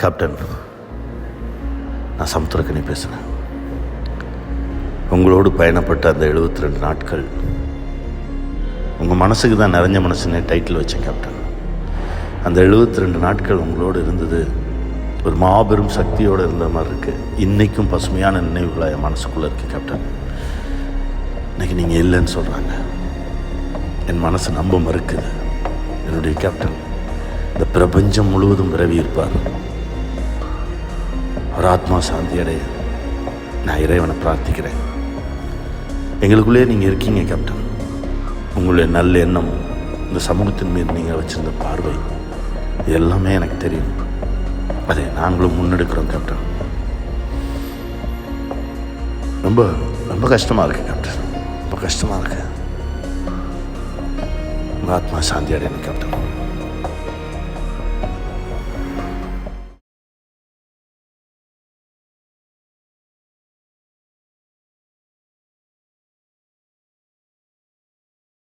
Captain நான் சமுத்திரக்கனி பேசுகிறேன் உங்களோடு பயணப்பட்ட அந்த 72 ரெண்டு நாட்கள் உங்கள் மனசுக்கு தான் நிறைஞ்ச மனசுன்னு டைட்டில் வச்சேன் கேப்டன் அந்த 72 ரெண்டு நாட்கள் உங்களோடு இருந்தது ஒரு மாபெரும் சக்தியோடு இருந்த மாதிரி இருக்குது இன்றைக்கும் பசுமையான நினைவுகளாக என் மனசுக்குள்ளே இருக்குது கேப்டன் இன்றைக்கி நீங்கள் இல்லைன்னு சொல்கிறாங்க என் மனசு நம்ப மறுக்குது. என்னுடைய கேப்டன் இந்த பிரபஞ்சம் முழுவதும் விரவி இருப்பார் ஒரு ஆத்மா சாந்தி அடைய நான் இறைவனை பிரார்த்திக்கிறேன். எங்களுக்குள்ளே நீங்கள் இருக்கீங்க கேப்டன் உங்களுடைய நல்ல எண்ணம் இந்த சமூகத்தின் மீது நீங்கள் வச்சுருந்த பார்வை இது எல்லாமே எனக்கு தெரியும். அதை நாங்களும் முன்னெடுக்கிறோம் கேப்டன் ரொம்ப ரொம்ப கஷ்டமாக இருக்கு கேப்டன் ரொம்ப கஷ்டமாக இருக்கு. உங்கள் ஆத்மா சாந்தி அடையணும் கேப்டன்